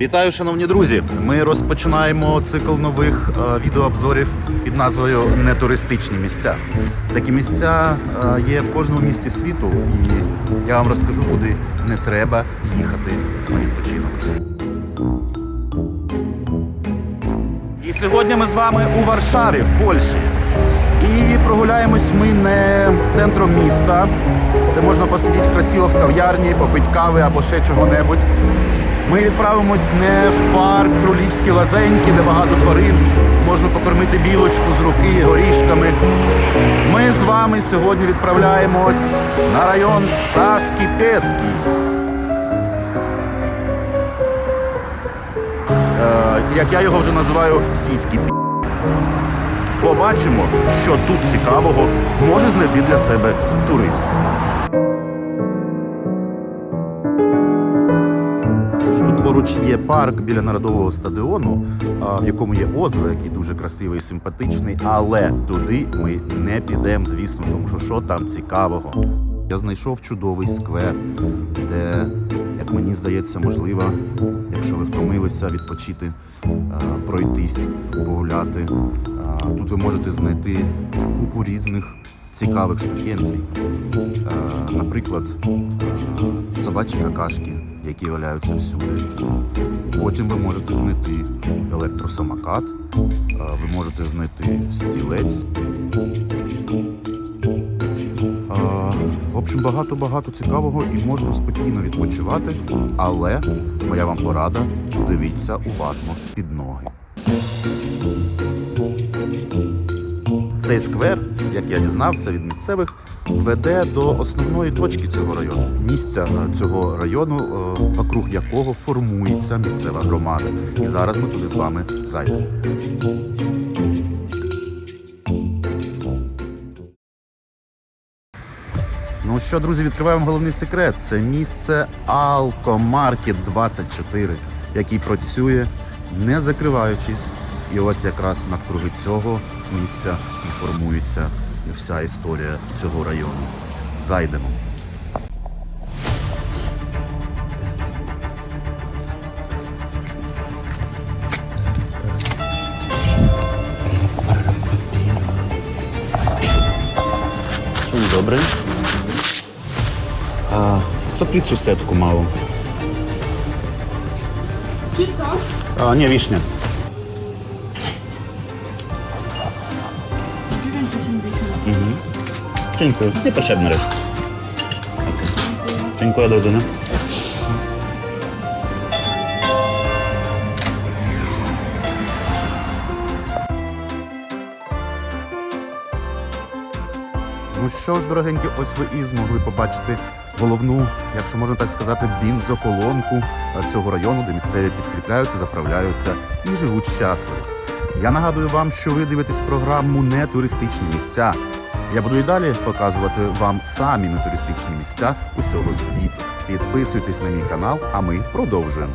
Вітаю, шановні друзі! Ми розпочинаємо цикл нових е, відеообзорів під назвою Нетуристичні місця. Такі місця е, є в кожному місті світу, і я вам розкажу, куди не треба їхати на відпочинок. І сьогодні ми з вами у Варшаві, в Польщі. І прогуляємось ми не центром міста, де можна посидіти красиво в кав'ярні, попити кави або ще чого-небудь. Ми відправимось не в парк Кролівські лазеньки, де багато тварин, можна покормити білочку з руки горішками. Ми з вами сьогодні відправляємось на район Саски як я його вже називаю, сіські пі. Побачимо, що тут цікавого може знайти для себе турист. Тут поруч є парк біля народового стадіону, в якому є озеро, який дуже красивий і симпатичний, але туди ми не підемо, звісно, тому що що там цікавого. Я знайшов чудовий сквер, де, як мені здається, можливо, втомилися відпочити, пройтись, погуляти. Тут ви можете знайти купу різних цікавих штукенцій. Е, Наприклад, е, собачі какашки, які валяються всюди. Потім ви можете знайти електросамокат, е, ви можете знайти стілець. Общем, багато-багато цікавого і можна спокійно відпочивати, але моя вам порада дивіться уважно під ноги. Цей сквер, як я дізнався від місцевих, веде до основної точки цього району. Місця е, цього району, е, вокруг якого формується місцева громада. І зараз ми туди з вами зайдемо. Ну що, друзі, відкриваємо головний секрет. Це місце Алкомаркет 24, який працює не закриваючись. І ось якраз навкруги цього місця і формується вся історія цього району. Зайдемо. Добре. А, сопліцю сетку мало. Czysto? А, ні, вішня. 9,80. Dziękuję. Niepotrzebny reszta. Okay. Dziękuję, do. Ну що ж, дорогенькі, ось ви і змогли побачити головну, якщо можна так сказати, бензоколонку е, цього району, де місцеві підкріпляються, заправляються і живуть щасливо. Я нагадую вам, що ви дивитесь програму не туристичні місця. Я буду і далі показувати вам самі нетуристичні місця усього світу. Підписуйтесь на мій канал, а ми продовжуємо.